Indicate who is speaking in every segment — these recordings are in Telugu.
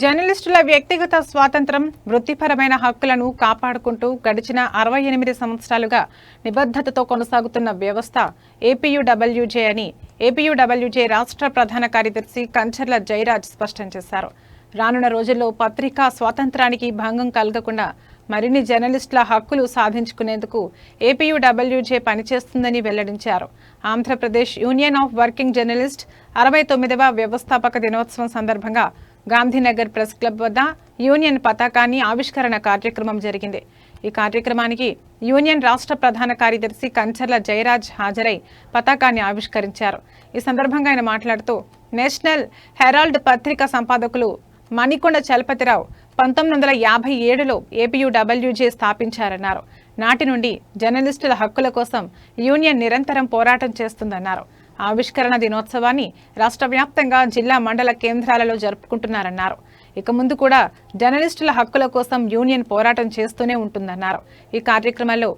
Speaker 1: జర్నలిస్టుల వ్యక్తిగత స్వాతంత్రం వృత్తిపరమైన హక్కులను కాపాడుకుంటూ గడిచిన అరవై ఎనిమిది సంవత్సరాలుగా నిబద్ధతతో కొనసాగుతున్న వ్యవస్థ ఏపీయూడబ్ల్యూజే అని ఏపీయూడబ్ల్యూజే రాష్ట్ర ప్రధాన కార్యదర్శి కంచర్ల జయరాజ్ స్పష్టం చేశారు రానున్న రోజుల్లో పత్రికా స్వాతంత్రానికి భంగం కలగకుండా మరిన్ని జర్నలిస్టుల హక్కులు సాధించుకునేందుకు ఏపీయూడబ్ల్యూజే పనిచేస్తుందని వెల్లడించారు Andhra Pradesh union of working journalist అరవై తొమ్మిదవ వ్యవస్థాపక దినోత్సవం సందర్భంగా గాంధీనగర్ ప్రెస్ క్లబ్ వద్ద యూనియన్ పతాకాన్ని ఆవిష్కరణ కార్యక్రమం జరిగింది ఈ కార్యక్రమానికి యూనియన్ రాష్ట్ర ప్రధాన కార్యదర్శి కంచర్ల జయరాజ్ హాజరై పతాకాన్ని ఆవిష్కరించారు ఈ సందర్భంగా ఆయన మాట్లాడుతూ నేషనల్ హెరాల్డ్ పత్రిక సంపాదకులు మణికొండ చలపతిరావు పంతొమ్మిది వందల యాభై ఏడులో ఏపీయూడబ్ల్యూజే స్థాపించారన్నారు నాటి నుండి జర్నలిస్టుల హక్కుల కోసం యూనియన్ నిరంతరం పోరాటం చేస్తుందన్నారు ఆవిష్కరణ దినోత్సవాన్ని రాష్ట్ర వ్యాప్తంగా జిల్లా మండల కేంద్రాలలో జరుపుకుంటున్నారన్నారు ఇక ముందు కూడా జర్నలిస్టుల హక్కుల కోసం యూనియన్ పోరాటం చేస్తూనే ఉంటుందన్నారు ఈ కార్యక్రమంలో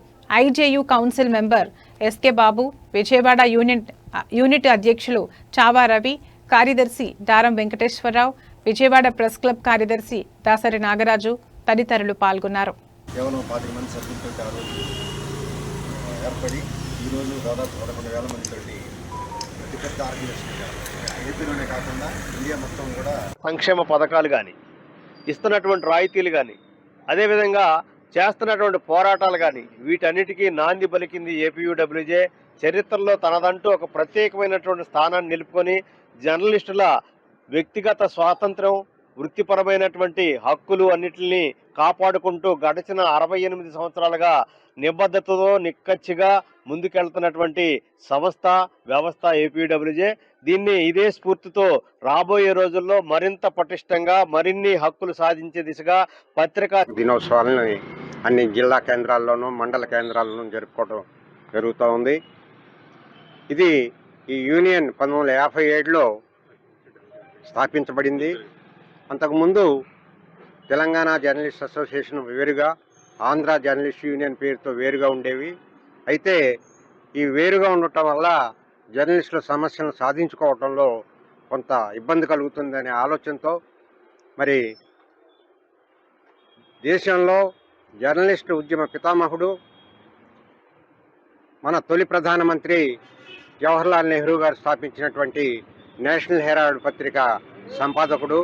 Speaker 1: IJU council member SK Babu Vijayawada unit unit అధ్యక్షులు చావా రవి కార్యదర్శి దారం వెంకటేశ్వరరావు విజయవాడ ప్రెస్ క్లబ్ కార్యదర్శి దాసరి నాగరాజు తదితరులు పాల్గొన్నారు
Speaker 2: ఏర్పడి ఈరోజు దాదాపు పదకొండు వేల ఆర్గనైజేషన్ కాకుండా ఇండియా మొత్తం కూడా
Speaker 3: సంక్షేమ పథకాలు కానీ ఇస్తున్నటువంటి రాయితీలు కానీ అదేవిధంగా చేస్తున్నటువంటి పోరాటాలు కానీ వీటన్నిటికీ నాంది పలికింది ఏపీయూడబ్ల్యూజే చరిత్రలో తనదంటూ ఒక ప్రత్యేకమైనటువంటి స్థానాన్ని నిలుపుకొని జర్నలిస్టుల వ్యక్తిగత స్వాతంత్రం వృత్తిపరమైనటువంటి హక్కులు అన్నిటిని కాపాడుకుంటూ గడిచిన అరవై ఎనిమిది సంవత్సరాలుగా నిబద్ధతతో నిక్కచ్చిగా ముందుకెళ్తున్నటువంటి సంస్థ వ్యవస్థ ఏపీడబ్ల్యూజే దీన్ని ఇదే స్ఫూర్తితో రాబోయే రోజుల్లో మరింత పటిష్టంగా మరిన్ని హక్కులు సాధించే దిశగా పత్రికా
Speaker 4: దినోత్సవాలని అన్ని జిల్లా కేంద్రాల్లోనూ మండల కేంద్రాల్లోనూ జరుపుకోవడం జరుగుతూ ఉంది ఇది ఈ యూనియన్ పంతొమ్మిది వందల యాభై ఏడులో స్థాపించబడింది అంతకుముందు తెలంగాణ జర్నలిస్ట్ అసోసియేషన్ వేరుగా ఆంధ్ర జర్నలిస్ట్ యూనియన్ పేరుతో వేరుగా ఉండేవి అయితే ఈ వేరుగా ఉండటం వల్ల జర్నలిస్టుల సమస్యలను సాధించుకోవటంలో కొంత ఇబ్బంది కలుగుతుందనే ఆలోచనతో మరి దేశంలో జర్నలిస్ట్ ఉద్యమ పితామహుడు మన తొలి ప్రధానమంత్రి జవహర్లాల్ నెహ్రూ గారు స్థాపించినటువంటి నేషనల్ హెరాల్డ్ పత్రిక సంపాదకుడు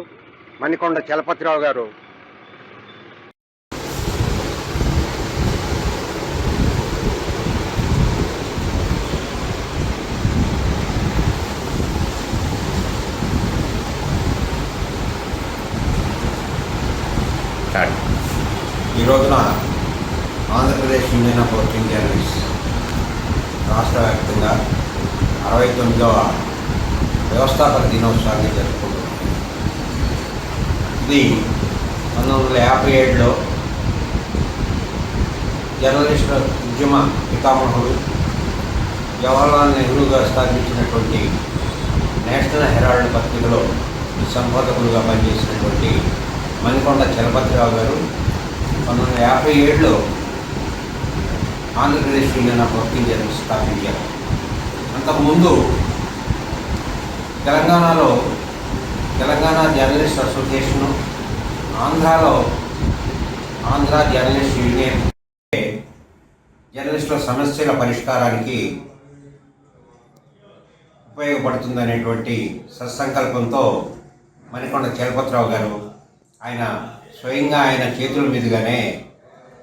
Speaker 4: మణికొండ చలపతిరావు గారు
Speaker 5: ఈ రోజున Andhra Pradesh Indian of working journalist రాష్ట్ర వ్యాప్తంగా అరవై తొమ్మిదవ వ్యవస్థాపక దినోత్సవాన్ని జరుపుకుంటున్నాం ఇది పంతొమ్మిది వందల యాభై ఏడులో జర్నలిస్టుల ఉద్యమ పితామహుడు జవహర్లాల్ నెహ్రూ గారు స్థాపించినటువంటి నేషనల్ హెరాల్డ్ పత్రికలో సంపాదకులుగా పనిచేసినటువంటి మణికొండ చలపతిరావు గారు పంతొమ్మిది వందల యాభై ఏడులో ఆంధ్రప్రదేశ్ యూనియన్ ఆఫ్ వర్కింగ్ స్థాపించారు అంతకుముందు తెలంగాణలో తెలంగాణ జర్నలిస్ట్ అసోసియేషను ఆంధ్రాలో ఆంధ్ర జర్నలిస్ట్ యూనియన్ జర్నలిస్టుల సమస్యల పరిష్కారానికి ఉపయోగపడుతుందనేటువంటి సత్సంకల్పంతో మణికొండ చలపతిరావు గారు ఆయన స్వయంగా ఆయన చేతుల మీదుగానే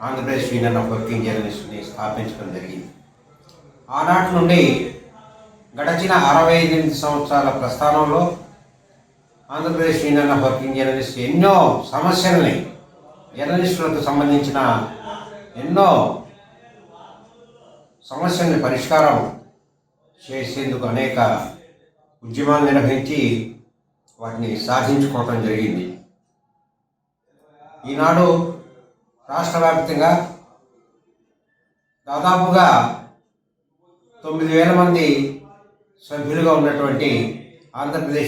Speaker 5: ఆంధ్రప్రదేశ్ యూనియన్ ఆఫ్ వర్కింగ్ జర్నలిస్ట్ని స్థాపించడం జరిగింది ఆనాటి నుండి గడచిన అరవై ఎనిమిది సంవత్సరాల ప్రస్థానంలో Andhra Pradesh union of working journalist ఎన్నో సమస్యల్ని జర్నలిస్టులకు సంబంధించిన ఎన్నో సమస్యల్ని పరిష్కారం చేసేందుకు అనేక ఉద్యమాలు నిర్వహించి వాటిని సాధించుకోవటం జరిగింది ఈనాడు రాష్ట్ర వ్యాప్తంగా దాదాపుగా తొమ్మిది వేల మంది సభ్యులుగా ఉన్నటువంటి ఆంధ్రప్రదేశ్